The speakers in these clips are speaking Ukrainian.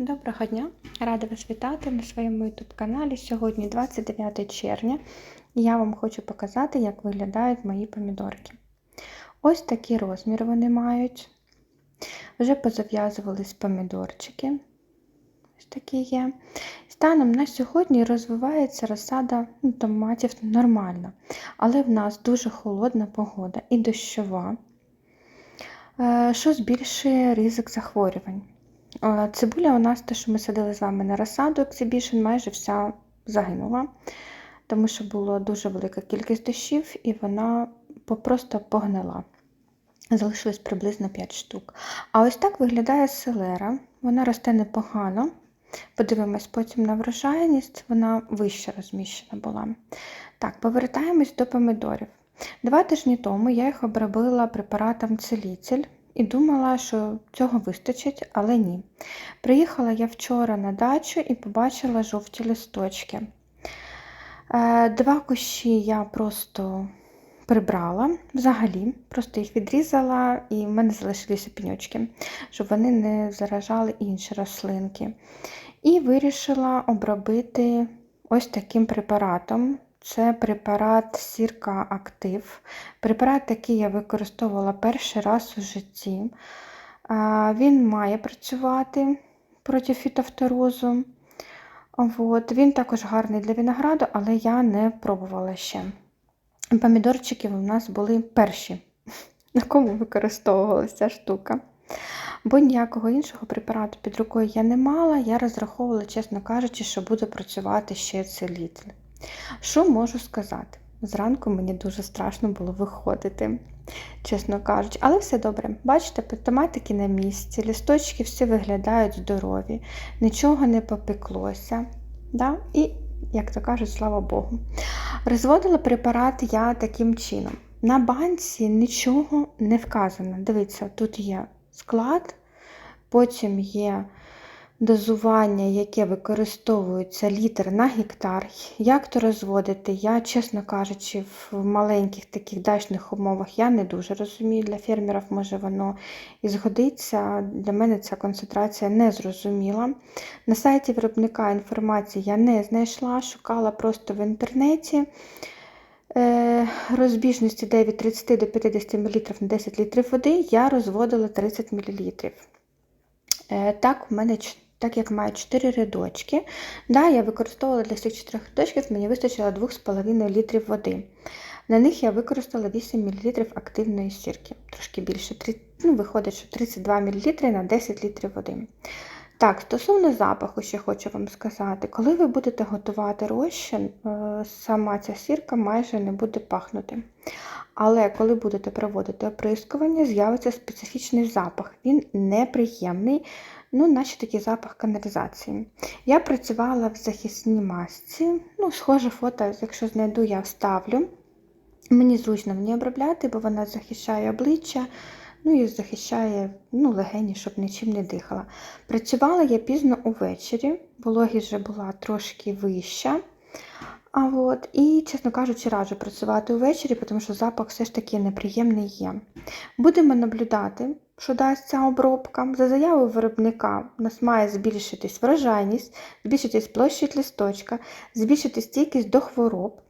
Доброго дня! Рада вас вітати на своєму YouTube каналі. Сьогодні 29 червня і я вам хочу показати, як виглядають мої помідорки. Ось такі розміри вони мають. Вже позав'язувались помідорчики. Ось такі є. Станом на сьогодні розвивається розсада ну, томатів нормально, але в нас дуже холодна погода і дощова, е, що збільшує ризик захворювань. Е, Цибуля у нас, те, що ми садили з вами на розсаду Exhibition, майже вся загинула, тому що була дуже велика кількість дощів і вона просто погнила. Залишилось приблизно 5 штук. А ось так виглядає селера. Вона росте непогано. Подивимось потім на врожайність, вона вище розміщена була. Так, повертаємось до помідорів. Два тижні тому я їх обробила препаратом целітель і думала, що цього вистачить, але ні. Приїхала я вчора на дачу і побачила жовті листочки. Е, Два кущі я просто прибрала взагалі, просто їх відрізала, і в мене залишилися пеньочки, щоб вони не заражали інші рослинки. І вирішила обробити ось таким препаратом. Це препарат Сірка Актив. Препарат, який я використовувала перший раз у житті. Він має працювати проти фітофторозу. От. Він також гарний для винограду, але я не пробувала ще. Помідорчики у нас були перші, на кому використовувалася ця штука. Бо ніякого іншого препарату під рукою я не мала, я розраховувала, чесно кажучи, що буде працювати ще целітель. Що можу сказати? Зранку мені дуже страшно було виходити, чесно кажучи, але все добре. Бачите, томатики на місці, листочки всі виглядають здорові, нічого не попеклося. Да? І, як то кажуть, слава Богу. Розводила препарат я таким чином. На банці нічого не вказано. Дивіться, тут є склад, потім є дозування, яке використовується літр на гектар. Як то розводити, я, чесно кажучи, в маленьких таких дачних умовах я не дуже розумію. Для фермерів може воно і згодиться. Для мене ця концентрація не зрозуміла. На сайті виробника інформації я не знайшла, шукала просто в інтернеті. Е, розбіжності де від 30 до 50 мл на 10 літрів води я розводила 30 мл. Е, Так, у мене так як маю 4 рядочки, да, я використовувала для цих 4 рядочків, мені вистачило 2,5 літрів води. На них я використала 8 мл активної сірки, трошки більше. ну, Виходить, що 32 мл на 10 літрів води. Так, стосовно запаху, ще хочу вам сказати, коли ви будете готувати розчин, е, сама ця сірка майже не буде пахнути. Але коли будете проводити оприскування, з'явиться специфічний запах. Він неприємний, ну, наче такий запах каналізації. Я працювала в захисній масці, ну, схоже фото, якщо знайду, я вставлю. Мені зручно в ній обробляти, бо вона захищає обличчя, ну і захищає ну, легені, щоб нічим не дихала. Працювала я пізно увечері, вологість вже була трошки вища. А от, І, чесно кажучи, раджу працювати увечері, тому що запах все ж таки неприємний є. Будемо наблюдати, що дасть ця обробка. За заявою виробника у нас має збільшитись врожайність, збільшитись площадь листочка, збільшитись стійкість до хвороб.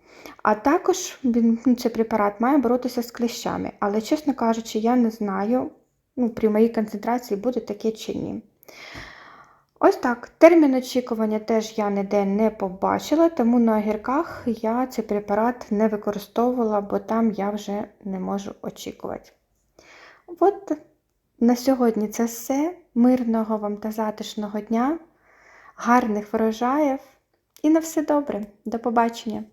А також він, ну, цей препарат має боротися з кліщами. Але, чесно кажучи, я не знаю, ну, при моїй концентрації буде таке чи ні. Ось так. Термін очікування теж я ніде не побачила, тому на огірках я цей препарат не використовувала, бо там я вже не можу очікувати. От на сьогодні це все. Мирного вам та затишного дня, гарних врожаїв і на все добре. До побачення!